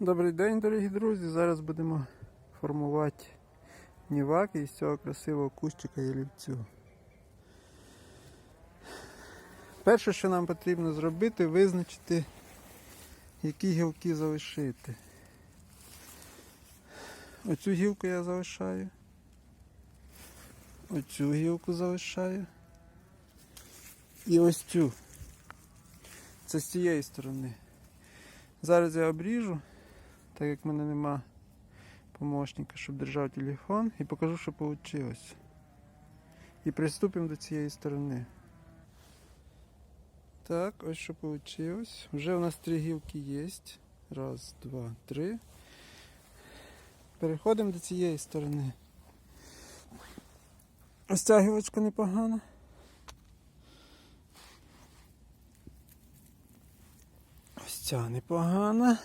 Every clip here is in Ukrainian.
Добрий день, дорогі друзі. Зараз будемо формувати ніваки із цього красивого кущика ялівцю. Перше, що нам потрібно зробити, визначити, які гілки залишити. Оцю гілку я залишаю. Оцю гілку залишаю. І ось цю. Це з цієї сторони. Зараз я обріжу, так як в мене нема помощника, щоб держав телефон, і покажу, що вийшло. І приступимо до цієї сторони. Так, ось що вийшло. Вже у нас три гілки є. Раз, два, три. Переходимо до цієї сторони. Ось ця гілочка непогана. Ось ця непогана.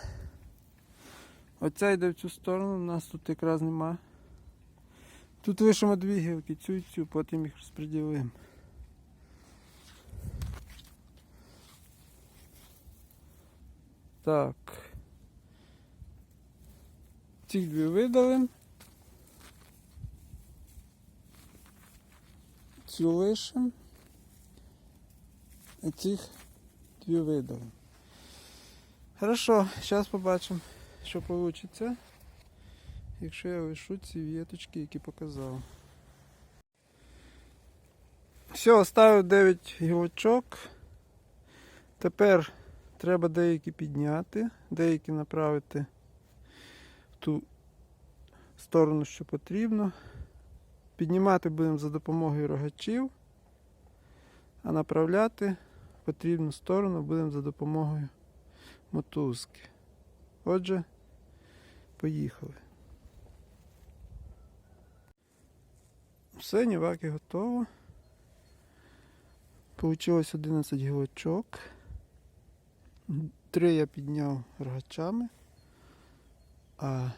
Оця йде в цю сторону, у нас тут якраз нема. Тут лишимо дві гілки, цю і цю, потім їх розподілимо. Так. Ці дві видалимо. Цю лишимо. І цих дві видалимо. Хорошо, зараз побачимо, що вийде, якщо я лишу ці віточки, які показав. Все, оставив 9 гілочок. Тепер треба деякі підняти, деякі направити в ту сторону, що потрібно. Піднімати будемо за допомогою рогачів, а направляти в потрібну сторону будемо за допомогою мотузки. Отже, поїхали. Все, ніваки готово. Получилось 11 гілочок. Три я підняв рогачами. А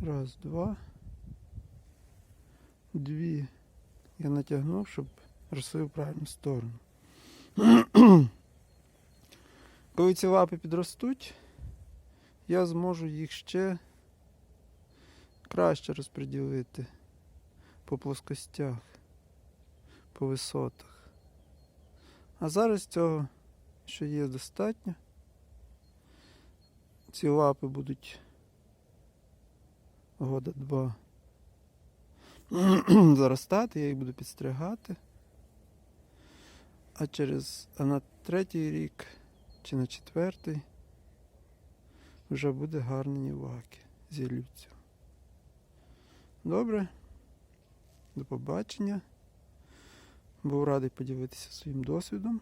раз, два. Дві я натягнув, щоб росли в правильну сторону. Коли ці лапи підростуть, я зможу їх ще краще розподілити по плоскостях, по висотах. А зараз цього, що є, достатньо. Ці лапи будуть года два заростати, я їх буду підстригати. А через а на третій рік чи на четвертий вже буде гарні ніваки з ялівцю. Добре. До побачення. Був радий поділитися своїм досвідом.